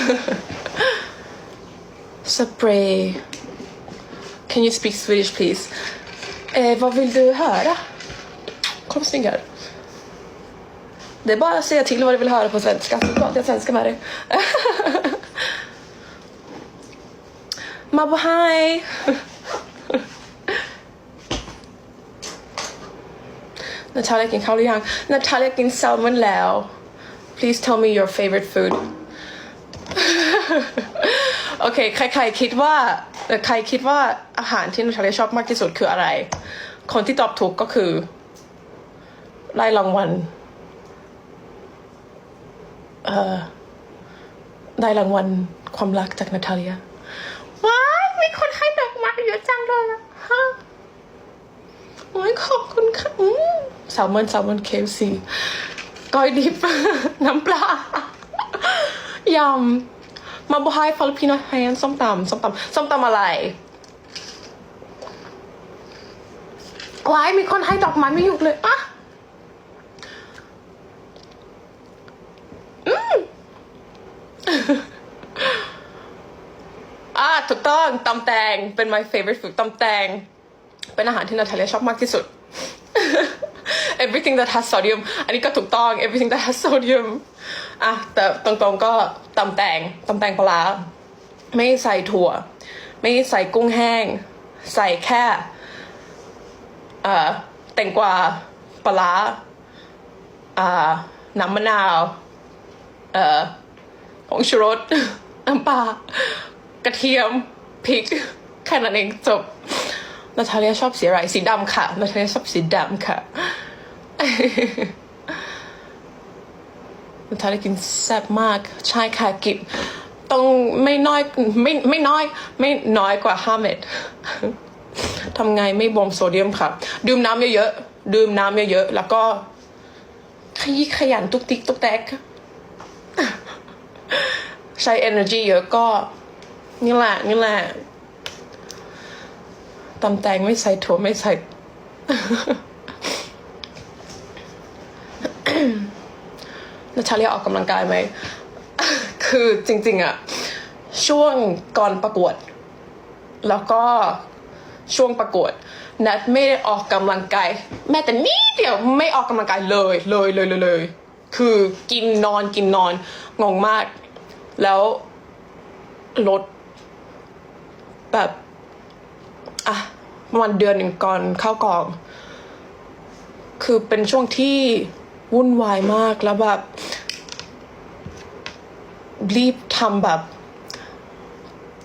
Spray. Can you speak Swedish please? Eh, vad vill du höra? Kom snygg här. Det är bara att säga till vad du vill höra på svenska så pratar jag svenska med dig. Mabo hi! Natalia กินข้าวหรือยัง Natalia กินแซลมอนแล้ว Please tell me your favorite food โอเค ใครๆคิดว่าเอ่ใครคิดว่าอาหารที่นาทาเลีชอบมากที่สุดคืออะไร คนที่ตอบถูกก็คือไล่รางวัลเอ่อได้รางวัลความรักจากนาทาเลียว้ายมีคนให้ดอกไม้เยอะจังเลยอะฮะโอ้ยขอบคุณค่ะอืมแซลมอนแซลมอนเคฟซีก้อยดิบ น้ำปลายำ มาบายฟิลิปปินส์แฮนส้มตำส้มตำส้มตำอะไรวายมีคนให้ดอกไม้ไม่หยุดเลยอะอืมอะถูกต้องตำแตงเป็น my favorite food ตำแตง เป็นอาหารที่นาทาเลียชอบมากที่สุด everything that has sodium อันนี้ก็ถูกต้อง everything that has sodium อะแต่ตรงๆก็ตำแตงตำแตงปลาร้าไม่ใส่ถั่ว ไม่ใส่กุ้งแห้ง ใส่แค่เอ่อแตงกวาปลาร้าอ่าน้ำมะนาวเอ่อผงชูรสน้ำปลากระเทียมพริกแค่นั้นเองจบนาทาเลียชอบสีอะไรสีดำค่ะนาทาเลียชอบสีดำค่ะ นาทาเลียกินแซ่บมาก ใช่ค่ะกินต้องไม่น้อยไม่ไม่น้อย ไม่น้อยกว่าห้าเม็ดทำไงไม่บ่มโซเดียมค่ะ ดื่มน้ำเยอะๆ ดื่มน้ำเยอะๆ แล้วก็ขยี้ขยันตุกติกตุกแตก ใช้ energy เยอะก็ นี่แหละ นี่แหละตำแตงไม่ใส่ถั่วไม่ใส่ นาชาเลียออกกำลังกายไหม คือจริง ๆอะช่วงก่อนประกวด แล้วก็ช่วงประกวด นัดไม่ได้ออกกำลังกาย แม้แต่นิดเดียวไม่ออกกำลังกายเลยเลยเลยเลยเลย คือกินนอนกินนอนงงมาก แล้วลดแบบอะประมาณเดือนหนึ่งก่อนเข้ากอง คือเป็นช่วงที่ วุ่นวายมากแล้วแบบรีบทำแบบ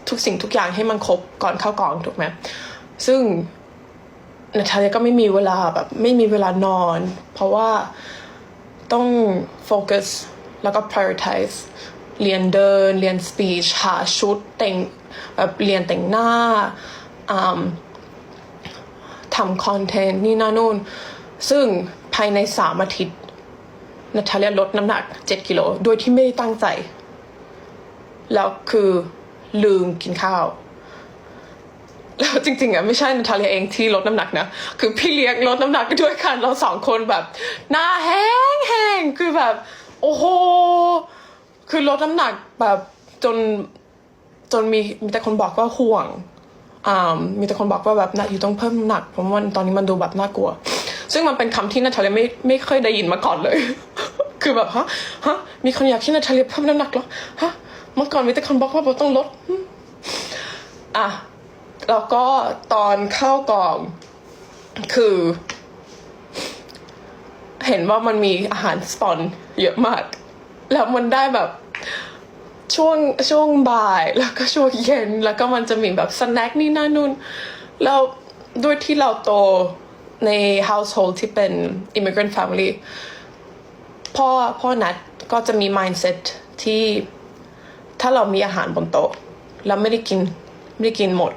ทุกสิ่งทุกอย่างให้มันครบก่อนเข้ากองถูกไหมซึ่งนาทาเลียก็ไม่มีเวลาแบบ ไม่มีเวลานอน เพราะว่าต้องโฟกัสแล้วก็ prioritize เรียนเดิน เรียน speech หาชุดแต่งแบบเรียนแต่งหน้าทำคอนเทนต์นี่นั่นนู่น ซึ่งภายในสามอาทิตย์ นาทาเลียลดน้ำหนักเจ็ดกิโล โดยที่ไม่ได้ตั้งใจ แล้วคือลืมกินข้าว แล้วจริงๆอะไม่ใช่นาทาเลียเองที่ลดน้ำหนักนะ คือพี่เลี้ยงลดน้ำหนักด้วยกันเราสองคนแบบ หน้าแห้งแห้งๆคือแบบ โอ้โห คือลดน้ำหนักแบบจนจนมีมีแต่คนบอกว่าห่วงอ่ามีแต่คนบอกว่าแบบนาอยู่ต้องเพิ่มน้ำหนักเพราะว่าตอนนี้มันดูแบบน่ากลัว ซึ่งมันเป็นคำที่นาทาเลียไม่ไม่เคยได้ยินมาก่อนเลย คือแบบฮะฮะมีคนอยากให้นาทาเลียเพิ่มน้ำหนักเหรอฮะเมื่อก่อนมีแต่คนบอกว่าเราต้องลดอะแล้วก็ตอนเข้ากองคือ เห็นว่ามันมีอาหารสปอนเยอะมาก แล้วมันได้แบบช่วงช่วงบ่ายแล้วก็ช่วงเย็น แล้วก็มันจะมีแบบสแน็คนี่นั่นนู่นแล้วด้วยที่เราโตใน household ที่เป็น immigrant family พ่อพ่อนัดก็จะมี mindset ที่ถ้าเรามีอาหารบนโต๊ะ แล้วไม่ได้กินไม่ได้กินหมด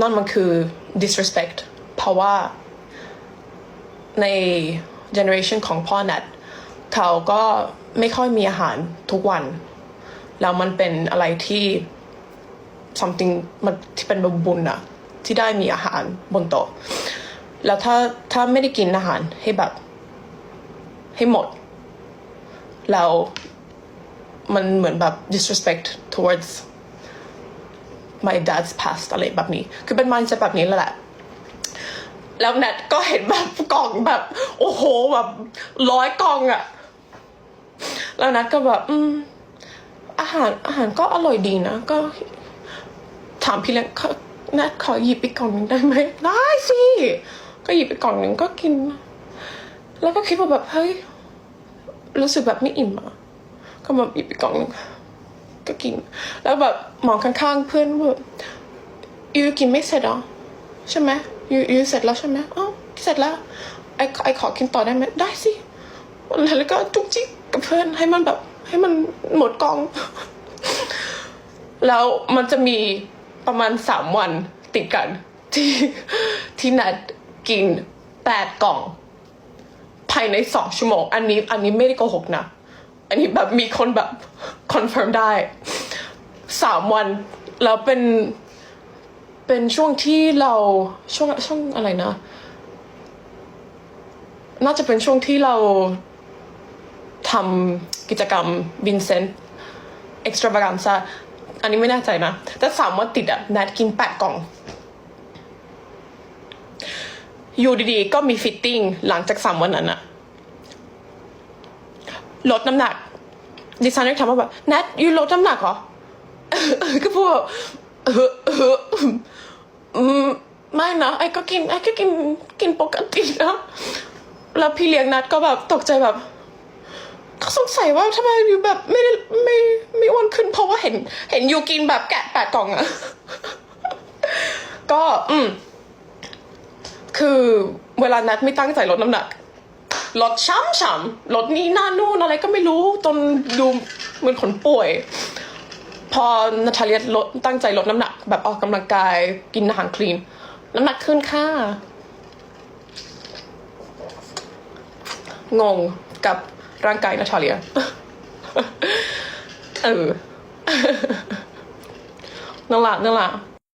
นั่นมันคือ disrespect เพราะว่าใน generation ของพ่อนัดเขาก็ไม่ค่อยมีอาหารทุกวัน แล้วมันเป็นอะไรที่ something มันที่เป็นบุญอะที่ได้มีอาหารบนโต๊ะ แล้วถ้าถ้าไม่ได้กินอาหารให้แบบ ให้หมดแล้วมันเหมือนแบบ disrespect towards my dad's past อะไรแบบนี้ คือเป็นมันจะแบบนี้แหละ แล้วแนทก็เห็นแบบกล่องแบบ โอ้โหแบบร้อยกล่องอะแล้วแนทก็แบบ อืม อาหารอาหารก็อร่อยดีนะ ก็ ถามพี่เลี้ยงเขาแนทขอหยิบไปกล่องหนึ่งได้ไหมได้สิ ก็หยิบไปกล่องหนึ่งก็กิน แล้วก็คิดว่าแบบ เฮ้ย รู้สึกแบบไม่อิ่มอะก็แบบหยิบไปกล่องหนึ่งก็กิน แล้วแบบมองข้างๆเพื่อนแบบยูกินไม่เสร็จหรอใช่ไหมยูยูเสร็จแล้วใช่ไหมอ๋อเสร็จแล้วไอไอขอกินต่อได้ไหมได้สิแล้วก็จุกจิกกับเพื่อนให้มันแบบ ให้มันหมดกล่อง แล้วมันจะมีประมาณสามวันติดกัน ที่ที่นัดกินแปดกล่องายในสองชั่วโมง อันนี้อันนี้ไม่ได้โกหกนะ อันนี้แบบมีคนแบบคอนเฟิร์มได้สามวันแล้วเป็นเป็นช่วงที่เราช่วงช่วงอะไรนะ น่าจะเป็นช่วงที่เราทำกิจกรรมวินเซนต์เอ็กซ์ตร้าบากันซาอันนี้ไม่แน่ใจนะ แต่สามวันติดอะนัดกินแปดกล่อง อยู่ดีๆ ก็มีฟิตติ้งหลังจากสามวันนั้นอะลดน้ำหนัก ดิฉันก็ถามว่าแบบแนทยูลดน้ำหนักเหรอ ก็พูดแบบเออไม่นะไอ้ก็กินไอ้ก็กินกินปกตินะแล้วพี่เลี้ยงนัดก็แบบตกใจแบบเขาสงสัยว่าทำไมยูแบบไม่ได้ไม่ไม่อ้วนขึ้น เพราะว่าเห็น เห็นยูกินแบบแกะแปดกล่องอะก็ อืม คือเวลานัดไม่ตั้งใจลดน้ำหนักลดช้ำช้ำลดนี่นั่นนู่นอะไรก็ไม่รู้จนดูเหมือนคนป่วย พอนาทาเลียลดตั้งใจลดน้ำหนัก แบบออกกำลังกายกินอาหารคลีน น้ำหนักขึ้นค่ะ งงกับร่างกายนาทาเลียเออนั่นละนั่นละ